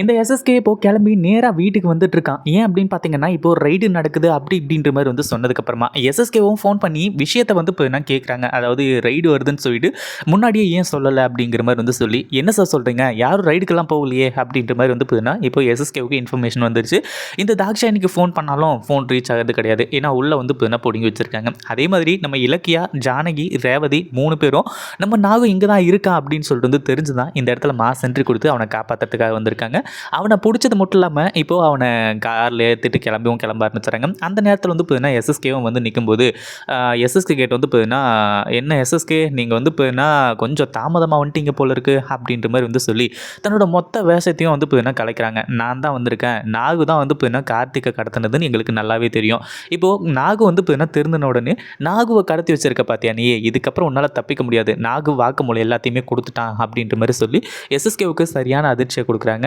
இந்த எஸ்எஸ்கே இப்போ கிளம்பி நேராக வீட்டுக்கு வந்துட்டு இருக்கான். ஏன் அப்படின்னு பார்த்தீங்கன்னா இப்போ ரைடு நடக்குது அப்படி இப்படின்ற மாதிரி வந்து சொன்னதுக்கப்புறமா எஸ்எஸ்கேவும் ஃபோன் பண்ணி விஷயத்தை வந்து இப்போ என்ன கேட்குறாங்க அதாவது ரைடு வருதுன்னு சொல்லிட்டு முன்னாடியே ஏன் சொல்லலை அப்படிங்கிற மாதிரி வந்து சொல்லி என்ன சார் சொல்கிறீங்க யாரும் ரைடுக்கெல்லாம் போகலையே அப்படின்ற மாதிரி வந்து போதுன்னா இப்போ எஸ்எஸ்கேவுக்கு இன்ஃபர்மேஷன் வந்துருச்சு. இந்த தாக்ஷாயணிக்கு ஃபோன் பண்ணாலும் ஃபோன் ரீச் ஆகிறது கிடையாது. ஏன்னா உள்ளே வந்து இப்போ என்ன வச்சுருக்காங்க. அதே மாதிரி நம்ம இலக்கியா ஜானகி ரேவதி மூணு பேரும் நம்ம நாகும் இங்கே தான் இருக்கா அப்படின்னு சொல்லிட்டு வந்து தெரிஞ்சு தான் இந்த இடத்துல மாஸ் சென்ட்ரி கொடுத்து அவனை காப்பாற்றுறதுக்காக வந்திருக்காங்க. அவனை பிடிச்சது மட்டும் இல்லாமல் இப்போது அவனை காரில் ஏற்றிட்டு கிளம்பியும் கிளம்ப ஆரம்பிச்சுறாங்க அந்த நேரத்தில் வந்து பார்த்தீங்கன்னா எஸ்எஸ்கேவும் வந்து நிற்கும்போது எஸ்எஸ்கே கேட் வந்து பார்த்தீங்கன்னா என்ன எஸ்எஸ்கே நீங்கள் வந்து பார்த்தீங்கன்னா கொஞ்சம் தாமதமாக வந்துட்டீங்க போல இருக்குது அப்படின்ற மாதிரி வந்து சொல்லி தன்னோட மொத்த வேஷத்தையும் வந்து பார்த்தீங்கன்னா கலைக்கிறாங்க. நான் தான் வந்திருக்கேன். நாகு தான் வந்து பார்த்தீங்கன்னா கார்த்திகை கடத்தினதுன்னு எங்களுக்கு நல்லாவே தெரியும். இப்போது நாகு வந்து பார்த்தீங்கன்னா திருந்தின உடனே நாகுவை கடத்தி வச்சிருக்க பார்த்தியா நீ இதுக்கப்புறம் உன்னால் தப்பிக்க முடியாது. நாகு வாக்குமூலம் எல்லாத்தையுமே கொடுத்துட்டான் அப்படின்ற மாதிரி சொல்லி எஸ்எஸ்கேவுக்கு சரியான அதிர்ச்சியை கொடுக்குறாங்க.